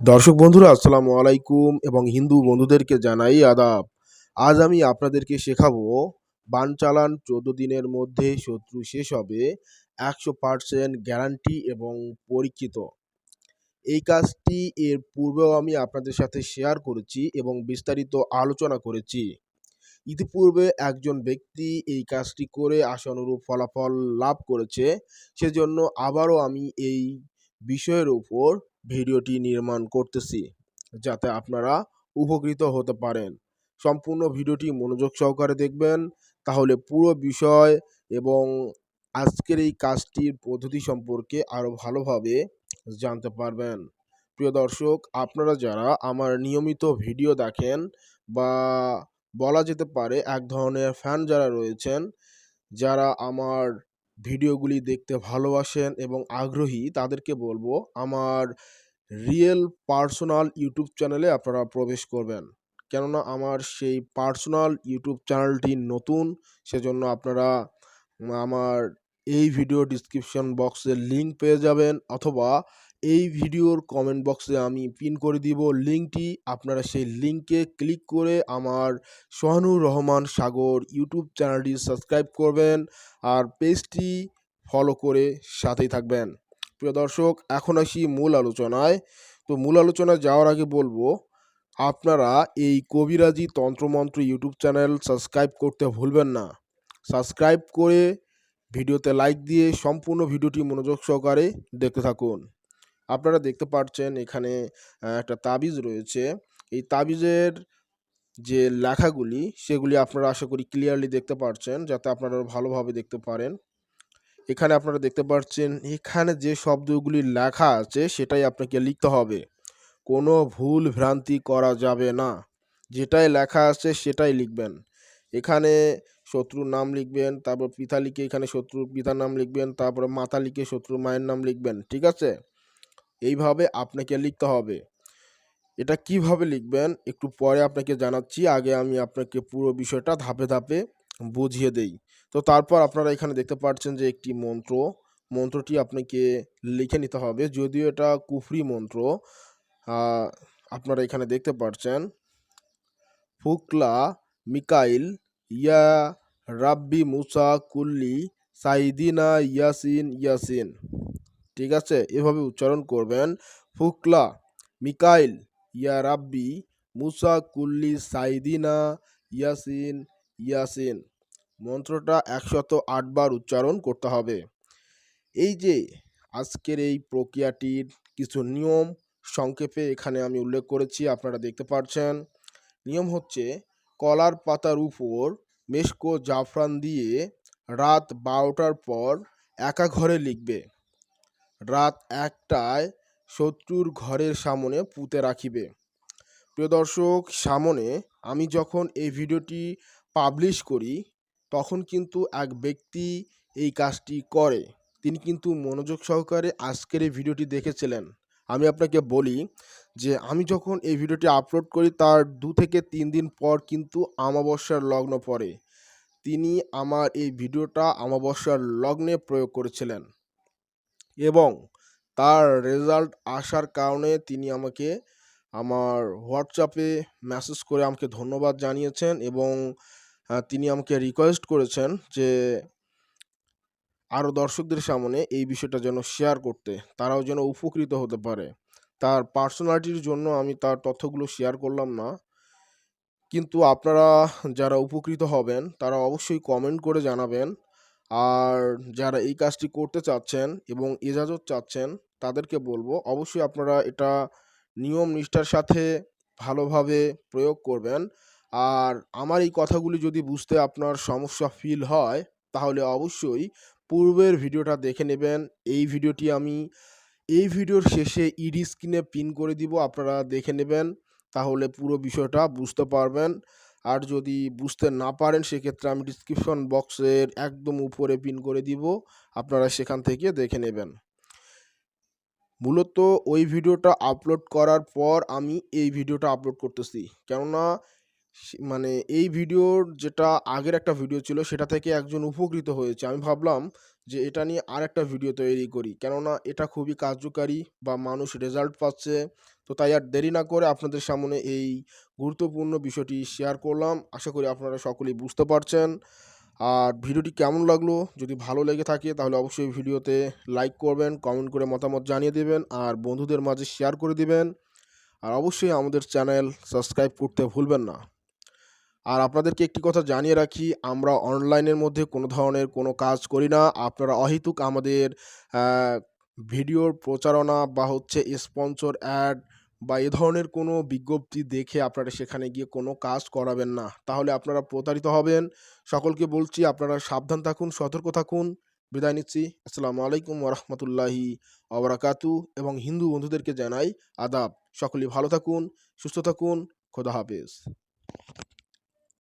দর্শক বন্ধুরা, আসসালামু আলাইকুম এবং হিন্দু বন্ধুদেরকে জানাই আদাব। আজ আমি আপনাদেরকে শেখাবো, বান চালান চোদ্দ দিনের মধ্যে শত্রু শেষ হবে, একশো পার্সেন্ট গ্যারান্টি এবং পরীক্ষিত। এই কাজটি এর পূর্বেও আমি আপনাদের সাথে শেয়ার করেছি এবং বিস্তারিত আলোচনা করেছি। ইতিপূর্বে একজন ব্যক্তি এই কাজটি করে আশানুরূপ ফলাফল লাভ করেছে, সেজন্য আবারও আমি এই বিষয়ের উপর ভিডিওটি নির্মাণ করতেছি যাতে আপনারা উপকৃত হতে পারেন। সম্পূর্ণ ভিডিওটি মনোযোগ সহকারে দেখবেন। তাহলে পুরো বিষয় এবং আজকের এই কাজটির পদ্ধতি সম্পর্কে আরও ভালোভাবে জানতে পারবেন। প্রিয় দর্শক, আপনারা যারা আমার নিয়মিত ভিডিও দেখেন বা বলা যেতে পারে এক ধরনের ফ্যান যারা রয়েছেন, যারা আমার ভিডিওগুলি দেখতে ভালোবাসেন এবং আগ্রহী, তাদেরকে বলব আমার রিয়েল পার্সোনাল ইউটিউব চ্যানেলে আপনারা প্রবেশ করবেন। কেননা আমার সেই পার্সোনাল ইউটিউব চ্যানেলটি নতুন, সেজন্য আপনারা আমার এই ভিডিও ডিসক্রিপশন বক্সের লিঙ্ক পেয়ে যাবেন অথবা এই ভিডিওর কমেন্ট বক্সে আমি পিন করে দিব। লিঙ্কটি আপনারা সেই লিঙ্কে ক্লিক করে আমার সোহানুর রহমান সাগর ইউটিউব চ্যানেলটি সাবস্ক্রাইব করবেন আর পেজটি ফলো করে সাথেই থাকবেন। প্রিয় দর্শক, এখন আসি মূল আলোচনায়। তো মূল আলোচনায় যাওয়ার আগে বলব, আপনারা এই কবিরাজি তন্ত্রমন্ত্র ইউটিউব চ্যানেল সাবস্ক্রাইব করতে ভুলবেন না। সাবস্ক্রাইব করে ভিডিওতে লাইক দিয়ে সম্পূর্ণ ভিডিওটি মনোযোগ সহকারে দেখতে থাকুন। আপনারা দেখতে পাচ্ছেন এখানে একটা তাবিজ রয়েছে। এই তাবিজের যে লেখাগুলি, সেগুলি আপনারা আশা করি ক্লিয়ারলি দেখতে পাচ্ছেন যাতে আপনারা ভালোভাবে দেখতে পারেন। এখানে আপনারা দেখতে পাচ্ছেন এখানে যে শব্দগুলি লেখা আছে, সেটাই আপনাকে লিখতে হবে। কোনো ভুল ভ্রান্তি করা যাবে না। যেটাই লেখা আছে, সেটাই লিখবেন। এখানে শত্রুর নাম লিখবেন, তারপর পিতা লিখে এখানে শত্রুর পিতার নাম লিখবেন, তারপরে মাতা লিখে শত্রুর মায়ের নাম লিখবেন, ঠিক আছে? এইভাবে আপনাকে লিখতে হবে। এটা কীভাবে লিখবেন একটু পরে আপনাকে জানাচ্ছি। আগে আমি আপনাকে পুরো বিষয়টা ধাপে ধাপে বুঝিয়ে দেই। তো তারপর আপনারা এখানে দেখতে পাচ্ছেন যে একটি মন্ত্র, মন্ত্রটি আপনাকে লিখে নিতে হবে। যদিও এটা কুফরি মন্ত্র আপনারা এখানে দেখতে পাচ্ছেন ফুকলা মিকাইল ইয়া রাব্বি মুসা কুল্লি সাইদিনা ইয়াসিন ইয়াসিন। ঠিক আছে? এভাবে উচ্চারণ করবেন। ফুকলা, মিকাইল, ইয়া রাব্বি, মুসা, কুল্লি, সাইদিনা, ইয়াসিন ইয়াসিন। মন্ত্রটা একশত আটবার উচ্চারণ করতে হবে। এই যে আজকের এই প্রক্রিয়াটির কিছু নিয়ম সংক্ষেপে এখানে আমি উল্লেখ করেছি, আপনারা দেখতে পাচ্ছেন নিয়ম হচ্ছে কলার পাতার উপর মেশকো জাফরান দিয়ে রাত বারোটার পর একা ঘরে লিখবে। রাত একটায় শত্রুর ঘরের সামনে পুঁতে রাখিবে। প্রিয় দর্শক, সামনে আমি যখন এই ভিডিওটি পাবলিশ করি, তখন কিন্তু এক ব্যক্তি এই কাজটি করে। তিনি কিন্তু মনোযোগ সহকারে আজকের এই ভিডিওটি দেখেছিলেন। আমি আপনাকে বলি যে, আমি যখন এই ভিডিওটি আপলোড করি, তার দু থেকে তিন দিন পর কিন্তু আমাবস্যার লগ্ন পড়ে। তিনি আমার এই ভিডিওটা আমাবস্যার লগ্নে প্রয়োগ করেছিলেন। এবং তার রেজাল্ট আসার কারণে তিনি আমাকে আমার হোয়াটসঅ্যাপে মেসেজ করে আমাকে ধন্যবাদ জানিয়েছেন এবং তিনি আমাকে রিকোয়েস্ট করেছেন যে আরও দর্শকদের সামনে এই বিষয়টা যেন শেয়ার করতে। তারাও যেন উপকৃত হতে পারে। তার পার্সোনালিটির জন্য আমি তার তথ্যগুলো শেয়ার করলাম না। কিন্তু আপনারা যারা উপকৃত হবেন, তারা অবশ্যই কমেন্ট করে জানাবেন। আর যারা এই কাজটি করতে চাচ্ছেন এবং এজাজত চাচ্ছেন, তাদেরকে বলব অবশ্যই আপনারা এটা নিয়ম নিষ্ঠার সাথে ভালোভাবে প্রয়োগ করবেন। আর আমার এই কথাগুলি যদি বুঝতে আপনার সমস্যা ফিল হয়, তাহলে অবশ্যই পূর্বের ভিডিওটা দেখে নেবেন। এই ভিডিওটি আমি এই ভিডিওর শেষে ইডি স্ক্রিনে পিন করে দিব, আপনারা দেখে নেবেন। তাহলে পুরো বিষয়টা বুঝতে পারবেন। আর যদি বুঝতে না পারেন, সেক্ষেত্রে আমি ডিসক্রিপশন বক্সের একদম উপরে পিন করে দিব। আপনারা সেখান থেকে দেখে নেবেন। মূলত ওই ভিডিওটা আপলোড করার পর আমি এই ভিডিওটা আপলোড করতেছি। কেননা মানে এই ভিডিওর যেটা আগের একটা ভিডিও ছিল সেটা থেকে একজন উপকৃত হয়েছে। আমি ভাবলাম যে এটা নিয়ে আরেকটা ভিডিও তৈরি করি। কেননা এটা খুবই কার্যকারী বা মানুষ রেজাল্ট পাচ্ছে। তো তাই আর দেরি না করে আপনাদের সামনে এই গুরুত্বপূর্ণ বিষয়টি শেয়ার করলাম। আশা করি আপনারা সকলেই বুঝতে পারছেন। আর ভিডিওটি কেমন লাগল? যদি ভালো লেগে থাকে তাহলে অবশ্যই ভিডিওতে লাইক করবেন কমেন্ট করে মতামত জানিয়ে দেবেন আর বন্ধুদের মাঝে শেয়ার করে দিবেন। আর অবশ্যই আমাদের চ্যানেল সাবস্ক্রাইব করতে ভুলবেন না। আর আপনাদেরকে একটি কথা জানিয়ে রাখি, আমরা অনলাইনের মধ্যে কোনো ধরনের কোনো কাজ করি না। আপনারা অহেতুক আমাদের ভিডিওর প্রচারণা বা হচ্ছে স্পন্সর অ্যাড বা এ ধরনের কোনো বিজ্ঞপ্তি দেখে আপনারা সেখানে গিয়ে কোনো কাজ করাবেন না। তাহলে আপনারা প্রতারিত হবেন। সকলকে বলছি, আপনারা সাবধান থাকুন, সতর্ক থাকুন। বিদায় নিচ্ছি। আসসালামু আলাইকুম ওরহমতুল্লাহি অবরাকাতু এবং হিন্দু বন্ধুদেরকে জানাই আদাব। সকলেই ভালো থাকুন, সুস্থ থাকুন। খোদা হাফেজ।